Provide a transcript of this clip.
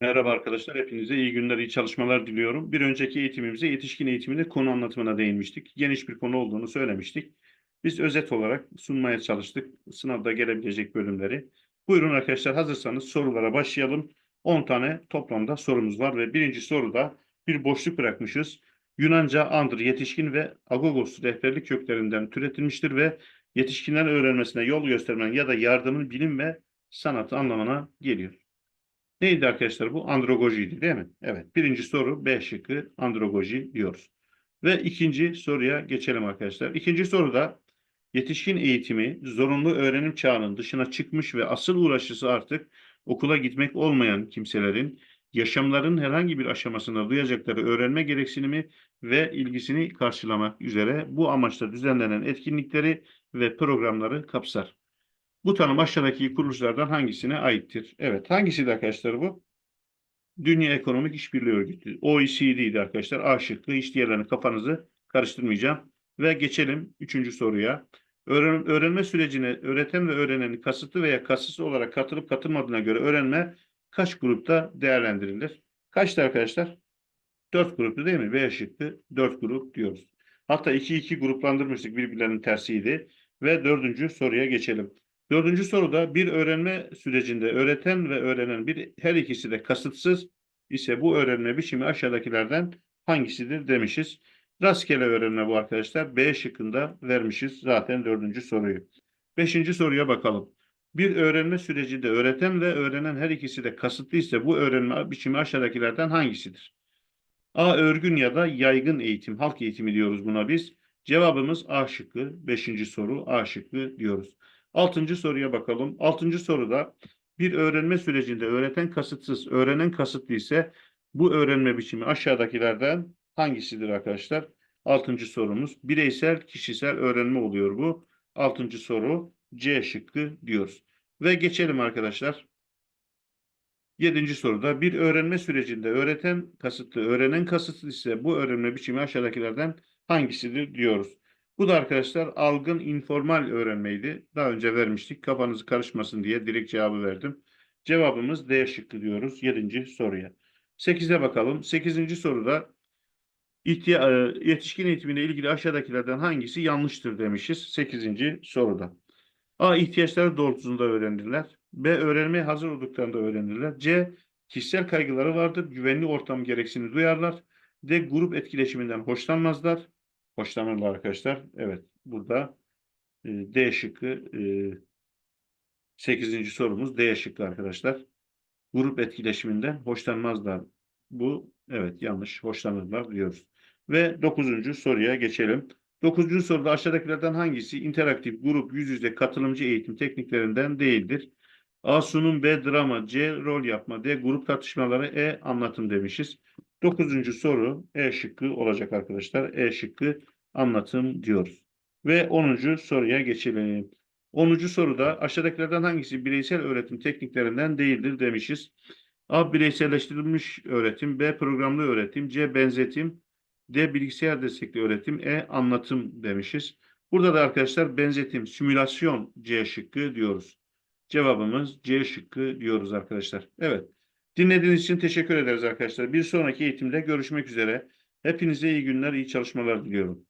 Merhaba arkadaşlar, hepinize iyi günler, iyi çalışmalar diliyorum. Bir önceki eğitimimizde yetişkin eğitiminde konu anlatımına değinmiştik. Geniş bir konu olduğunu söylemiştik. Biz özet olarak sunmaya çalıştık sınavda gelebilecek bölümleri. Buyurun arkadaşlar hazırsanız sorulara başlayalım. 10 tane toplamda sorumuz var ve birinci soruda bir boşluk bırakmışız. Yunanca andır, yetişkin ve agogos rehberlik köklerinden türetilmiştir ve yetişkinlerin öğrenmesine yol göstermen ya da yardımın bilim ve sanatı anlamına geliyor. Neydi arkadaşlar bu? Androgojiydi değil mi? Evet. Birinci soru B şıkkı androgoji diyoruz. Ve ikinci soruya geçelim arkadaşlar. İkinci soruda yetişkin eğitimi zorunlu öğrenim çağının dışına çıkmış ve asıl uğraşısı artık okula gitmek olmayan kimselerin yaşamların herhangi bir aşamasında duyacakları öğrenme gereksinimi ve ilgisini karşılamak üzere bu amaçla düzenlenen etkinlikleri ve programları kapsar. Bu tanım aşağıdaki kuruluşlardan hangisine aittir? Evet, hangisiydi arkadaşlar bu? Dünya Ekonomik İşbirliği Örgütü. OECD'ydi arkadaşlar. A şıkkı. Hiç diğerlerini kafanızı karıştırmayacağım. Ve geçelim üçüncü soruya. Öğren öğrenme sürecine öğreten ve öğrenenin kasıtlı veya kasıtsız olarak katılıp katılmadığına göre öğrenme kaç grupta değerlendirilir? Kaçtı arkadaşlar? Dört gruptu değil mi? B şıkkı dört grup diyoruz. Hatta iki iki gruplandırmıştık birbirlerinin tersiydi. Ve dördüncü soruya geçelim. Dördüncü soruda bir öğrenme sürecinde öğreten ve öğrenen bir her ikisi de kasıtsız ise bu öğrenme biçimi aşağıdakilerden hangisidir demişiz. Rastgele öğrenme bu arkadaşlar. B şıkkında vermişiz zaten dördüncü soruyu. Beşinci soruya bakalım. Bir öğrenme sürecinde öğreten ve öğrenen her ikisi de kasıtlı ise bu öğrenme biçimi aşağıdakilerden hangisidir? A. Örgün ya da yaygın eğitim, halk eğitimi diyoruz buna biz. Cevabımız A şıkkı. Beşinci soru A şıkkı diyoruz. Altıncı soruya bakalım. Altıncı soruda bir öğrenme sürecinde öğreten kasıtsız, öğrenen kasıtlı ise bu öğrenme biçimi aşağıdakilerden hangisidir arkadaşlar? Altıncı sorumuz bireysel kişisel öğrenme oluyor bu. Altıncı soru C şıkkı diyoruz. Ve geçelim arkadaşlar. Yedinci soruda bir öğrenme sürecinde öğreten kasıtlı, öğrenen kasıtlı ise bu öğrenme biçimi aşağıdakilerden hangisidir diyoruz. Bu da arkadaşlar algın informal öğrenmeydi. Daha önce vermiştik. Kafanızı karışmasın diye direkt cevabı verdim. Cevabımız D şıkkı diyoruz 7. soruya. 8'e bakalım. 8. soruda e, yetişkin eğitimine ilgili aşağıdakilerden hangisi yanlıştır demişiz 8. soruda. A. ihtiyaçları doğrultusunda öğrenirler. B. Öğrenmeye hazır olduklarında öğrenirler. C. Kişisel kaygıları vardır. Güvenli ortam gereksinimi duyarlar. D. Grup etkileşiminden hoşlanmazlar. Hoşlanırlar arkadaşlar. Evet. Burada e, D şıkkı e, 8. sorumuz D şıkkı arkadaşlar. Grup etkileşiminden hoşlanmazlar. Bu evet yanlış. Hoşlanırlar diyoruz. Ve 9. soruya geçelim. 9. soruda aşağıdakilerden hangisi interaktif grup yüz yüze katılımcı eğitim tekniklerinden değildir? A. Sunum B. Drama C. Rol yapma D. Grup tartışmaları E. Anlatım demişiz. Dokuzuncu soru E şıkkı olacak arkadaşlar. E şıkkı anlatım diyoruz. Ve onuncu soruya geçelim. Onuncu soruda aşağıdakilerden hangisi bireysel öğretim tekniklerinden değildir demişiz. A. Bireyselleştirilmiş öğretim. B. Programlı öğretim. C. Benzetim. D. Bilgisayar destekli öğretim. E. Anlatım demişiz. Burada da arkadaşlar benzetim, simülasyon C şıkkı diyoruz. Cevabımız C şıkkı diyoruz arkadaşlar. Evet. Dinlediğiniz için teşekkür ederiz arkadaşlar. Bir sonraki eğitimde görüşmek üzere. Hepinize iyi günler, iyi çalışmalar diliyorum.